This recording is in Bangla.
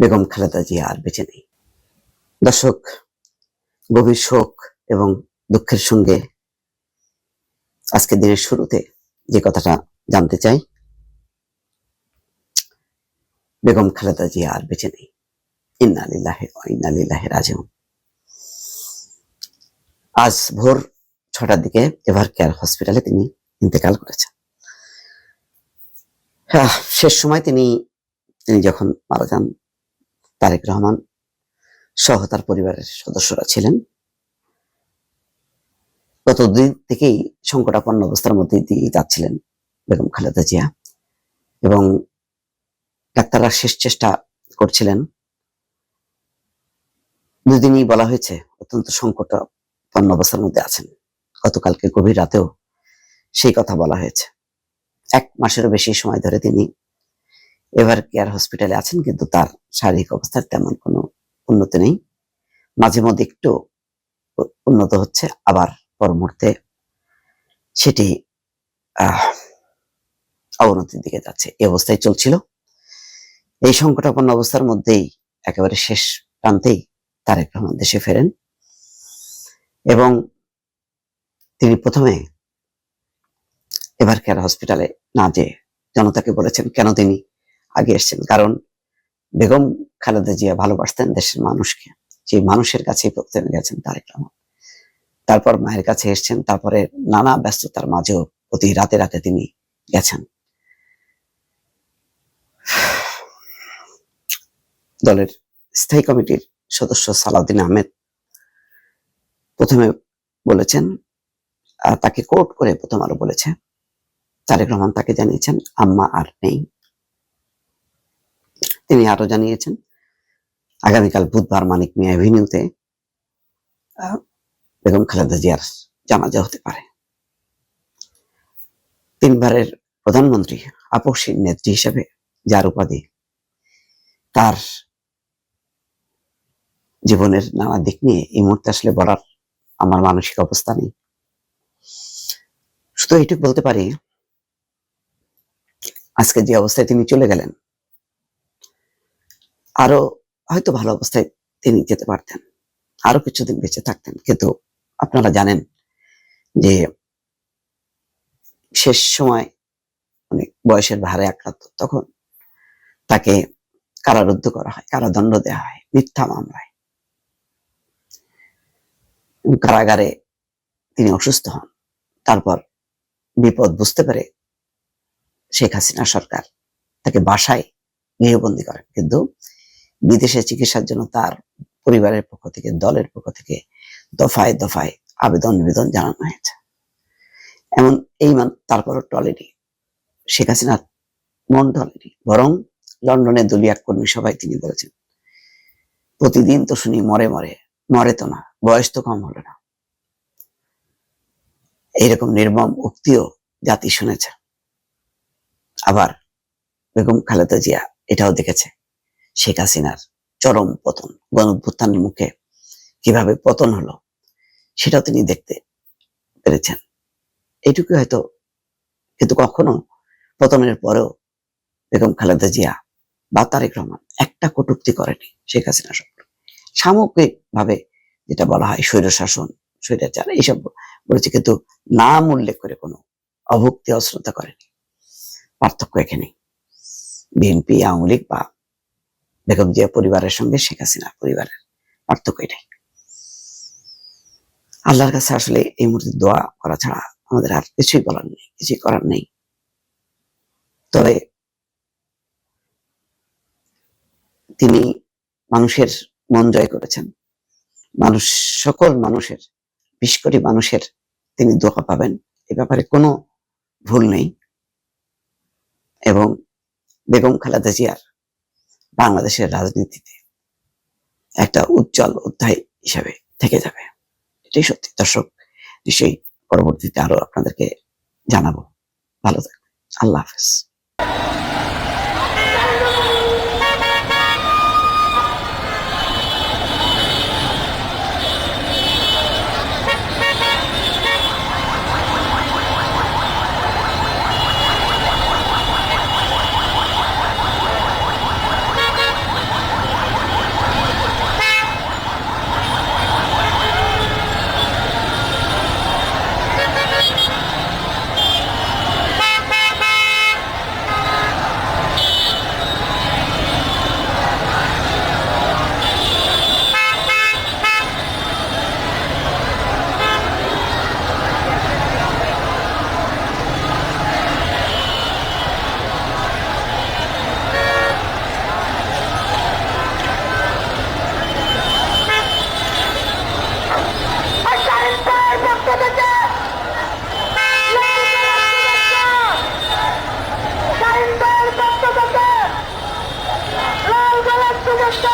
বেগম খালেদা জিয়া আর বেঁচে নেই। দর্শক, গভীর শোক এবং দুঃখের সঙ্গে আজকে দিনের শুরুতে যে কথাটা জানতে চাই, বেগম খালেদা জিয়া আর বেঁচে নেই। ইন্না লিল্লাহি ওয়া ইন্না ইলাইহি রাজিউন। আজ ভোর ছটার দিকে এভার কেয়ার হসপিটালে তিনি ইন্তেকাল করেছেন। হ্যাঁ, শেষ সময় তিনি তিনি যখন মারা যান তারেক রহমান সহ তার পরিবারের সদস্যরা ছিলেন। গত দুদিন থেকেই সংকটাপন্ন অবস্থার মধ্যে দিয়ে যাচ্ছিলেন বেগম খালেদা জিয়া এবং ডাক্তাররা শেষ চেষ্টা করছিলেন। দুদিনই বলা হয়েছে অত্যন্ত সংকটাপন্ন অবস্থার মধ্যে আছেন। গতকালকে গভীর রাতেও সেই কথা বলা হয়েছে। এক মাসেরও বেশি সময় ধরে তিনি এভার কেয়ার হসপিটালে আছেন, কিন্তু তার শারীরিক অবস্থার তেমন কোনো উন্নতি নেই। মাঝে মধ্যে একটু উন্নত হচ্ছে, আবার পর মুহূর্তে সেটি অবনতির দিকে যাচ্ছে। এই অবস্থায় চলছিল। এই সংকটাপন্ন অবস্থার মধ্যেই একেবারে শেষ প্রান্তেই তারেক রহমান দেশে ফেরেন এবং তিনি প্রথমে এভার কেয়ার হসপিটালে না যে জনতাকে বলেছেন, কেন তিনি আগে এসেছেন? কারণ বেগম খালেদা জিয়া ভালোবাসতেন দেশের মানুষকে। সেই মানুষের কাছেই প্রথমে গেছেন তারেক রহমান। তারপর মায়ের কাছে এসেছেন, তারপরে নানা ব্যস্ততার মাঝেও প্রতি রাতে রাতে তিনি গেছেন। দলের স্থায়ী কমিটির সদস্য সালাউদ্দিন আহমেদ প্রথমে বলেছেন তাকে কোর্ট করে প্রথম আলো বলেছে। তারেক রহমান তাকে জানিয়েছেন, আম্মা আর নেই। তিনি আরও জানিয়েছেন, আগামীকাল বুধবার মানিক মিয়া এভিনিউতে বেগম খালেদা জিয়ার জানাজা হতে পারে। তিনবারের প্রধানমন্ত্রী আপসীর নেত্রী হিসেবে যার উপাধি, তার জীবনের নানা দিক নিয়ে এই মুহূর্তে আসলে বলার আমার মানসিক অবস্থা নেই। শুধু এইটুকু বলতে পারি আজকে যে অবস্থায় তিনি চলে গেলেন, আরও হয়তো ভালো অবস্থায় তিনি যেতে পারতেন, আরও কিছুদিন বেঁচে থাকতেন। কিন্তু আপনারা জানেন যে শেষ সময় অনেক বয়সের ভারে আক্রান্ত, তখন তাকে কারারুদ্ধ করা হয়, কারাদণ্ড দেওয়া হয়, মিথ্যা মামলায়। কারাগারে তিনি অসুস্থ হন। তারপর বিপদ বুঝতে পেরে শেখ হাসিনা সরকার তাকে বাসায় গৃহবন্দী করেন কিন্তু বিদেশে চিকিৎসার জন্য তার পরিবারের পক্ষ থেকে, দলের পক্ষ থেকে দফায় দফায় আবেদন নিবেদন জানানো হয়েছে। এমন এই মান তারপরও টলেনি। শেখ হাসিনার মন টলেনি, বরং লন্ডনে দলীয় কর্মী সভায় তিনি বলেছেন, প্রতিদিন তো শুনি মরে মরে মরে তো না, বয়স তো কম হলো না। এইরকম নির্মম উক্তিও জাতি শুনেছে। আবার বেগম খালেদা জিয়া এটাও দেখেছে। শেখ হাসিনার চরম পতন, গণভ্যুত্থানের মুখে কীভাবে পতন হলো, সেটাও তিনি দেখতে পেরেছেন। এইটুকু হয়তো, কিন্তু কখনো পতনের পরেও বেগম খালেদা জিয়া বা তারেক রহমান একটা কটূক্তি করেনি শেখ হাসিনা সম্পর্কে সামগ্রিক ভাবে যেটা বলা হয় স্বৈর শাসন স্বৈরাচার, এইসব বলেছে, কিন্তু নাম উল্লেখ করে কোনো অভুক্তি, অশ্রদ্ধা করেনি। পার্থক্য এখানে। বিএনপি, আওয়ামী লীগ বা বেগম জিয়া পরিবারের সঙ্গে শেখ হাসিনা পরিবারের পার্থক্য এটাই। আল্লাহর কাছে আসলে এই মুহূর্তে দোয়া করা ছাড়া আমাদের আর কিছুই বলার নেই, কিছুই করার নেই। তবে তিনি মানুষের মন জয় করেছেন। মানুষ, সকল মানুষের, বিশ কোটি মানুষের তিনি দোয়া পাবেন। এ ব্যাপারে কোনো ভুল নেই। এবং বেগম খালেদা জিয়ার বাংলাদেশের রাজনীতিতে একটা উজ্জ্বল অধ্যায় হিসাবে থেকে যাবে। এটাই সত্যি। দর্শক, নিশ্চয়ই পরবর্তীতে আরও আপনাদেরকে জানাব। ভালো থাকবেন। আল্লাহ হাফেজ। Let's go!